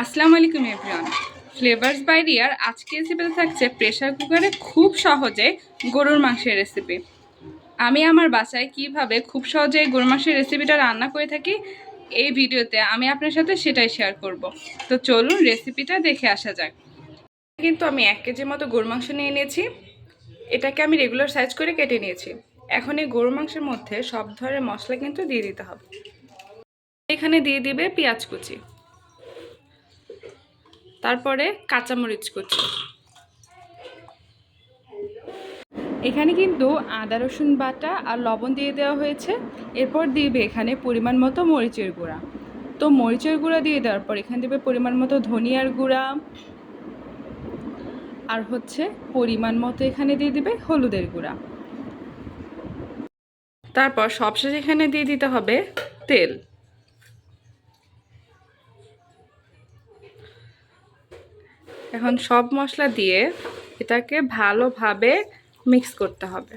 আসসালামু আলাইকুম everyone flavours by রিয়ার আজকে রেসিপিতে থাকছে প্রেশার কুকারে খুব সহজে গরুর মাংসের রেসিপি আমি আমার বাসায় কীভাবে খুব সহজে গরুর মাংসের রেসিপিটা রান্না করে থাকি, এই ভিডিওতে আমি আপনার সাথে সেটাই শেয়ার করব। তো চলুন রেসিপিটা দেখে আসা যাক। কিন্তু আমি এক কেজির মতো গরুর মাংস নিয়ে নিয়েছি। এটাকে আমি রেগুলার সাইজ করে কেটে নিয়েছি। এখন এই গরুর মাংসের মধ্যে সব ধরনের মশলা কিন্তু দিয়ে দিতে হবে। এখানে দিয়ে দিবে পেঁয়াজ কুচি। তারপরে কাঁচামরিচ কুচি। এখানে কিন্তু আদা, রসুন বাটা আর লবণ দিয়ে দেওয়া হয়েছে। এরপর দিবে এখানে পরিমাণ মতো মরিচের গুঁড়া। তো মরিচের গুঁড়া দিয়ে দেওয়ার পর এখানে দেবে পরিমাণ মতো ধনিয়ার গুঁড়া। আর হচ্ছে পরিমাণ মতো এখানে দিয়ে দিবে হলুদের গুঁড়া। তারপর সবশেষে এখানে দিয়ে দিতে হবে তেল। এখন সব মশলা দিয়ে এটাকে ভালোভাবে মিক্স করতে হবে।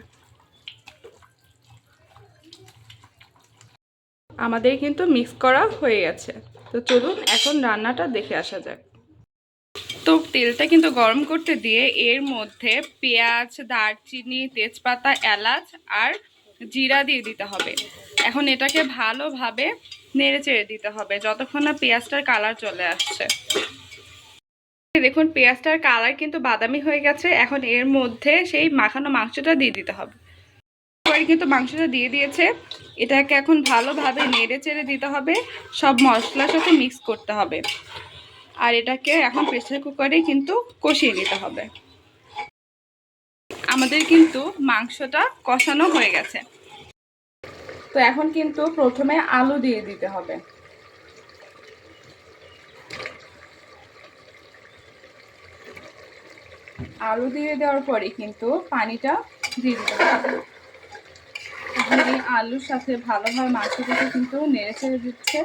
আমাদের কিন্তু মিক্স করা হয়ে গেছে। তো চলুন এখন রান্নাটা দেখে আসা যাক। তো তেলটা কিন্তু গরম করতে দিয়ে এর মধ্যে পেঁয়াজ, দারচিনি, তেজপাতা, এলাচ আর জিরা দিয়ে দিতে হবে। এখন এটাকে ভালোভাবে নেড়ে চেড়ে দিতে হবে, যতক্ষণ না পেঁয়াজটার কালার চলে আসছে। দেখুন পেঁয়াজটার কালার কিন্তু বাদামি হয়ে গেছে। এখন এর মধ্যে সেই মাখানো মাংসটা দিয়ে দিতে হবে। কিন্তু মাংসটা দিয়ে দিয়েছে। এটাকে এখন ভালোভাবে নেড়ে চেড়ে দিতে হবে। সব মশলার সাথে মিক্স করতে হবে। আর এটাকে এখন প্রেসার কুকারে কিন্তু কষিয়ে নিতে হবে। আমাদের কিন্তু মাংসটা কষানো হয়ে গেছে। তো এখন কিন্তু প্রথমে আলু দিয়ে দিতে হবে। আলু দিয়ে দেওয়ার পরে কিন্তু পানিটা দিয়ে দিতে হবে। আলুর সাথে ভালোভাবে মাংসটাকে কিন্তু নেড়ে ছেড়ে দিচ্ছে।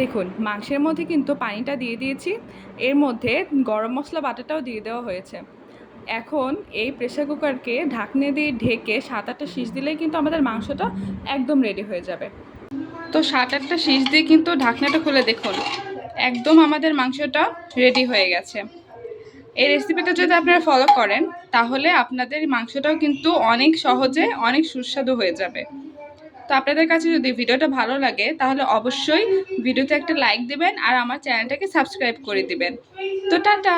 দেখুন, মাংসের মধ্যে কিন্তু পানিটা দিয়ে দিয়েছি। এর মধ্যে গরম মশলা বাটাটাও দিয়ে দেওয়া হয়েছে। এখন এই প্রেসার কুকারকে ঢাকনে দিয়ে ঢেকে সাত আটটা শীষ দিলেই কিন্তু আমাদের মাংসটা একদম রেডি হয়ে যাবে। তো সাত আটটা শীষ দিয়ে কিন্তু ঢাকনাটা খুলে দেখুন। একদম আমাদের মাংসটা রেডি হয়ে গেছে। এই রেসিপিটা যদি আপনারা ফলো করেন, তাহলে আপনাদের মাংসটাও কিন্তু অনেক সহজে অনেক সুস্বাদু হয়ে যাবে। তো আপনাদের কাছে যদি ভিডিওটা ভালো লাগে, তাহলে অবশ্যই ভিডিওতে একটা লাইক দিবেন আর আমার চ্যানেলটাকে সাবস্ক্রাইব করে দিবেন। তো টাটা!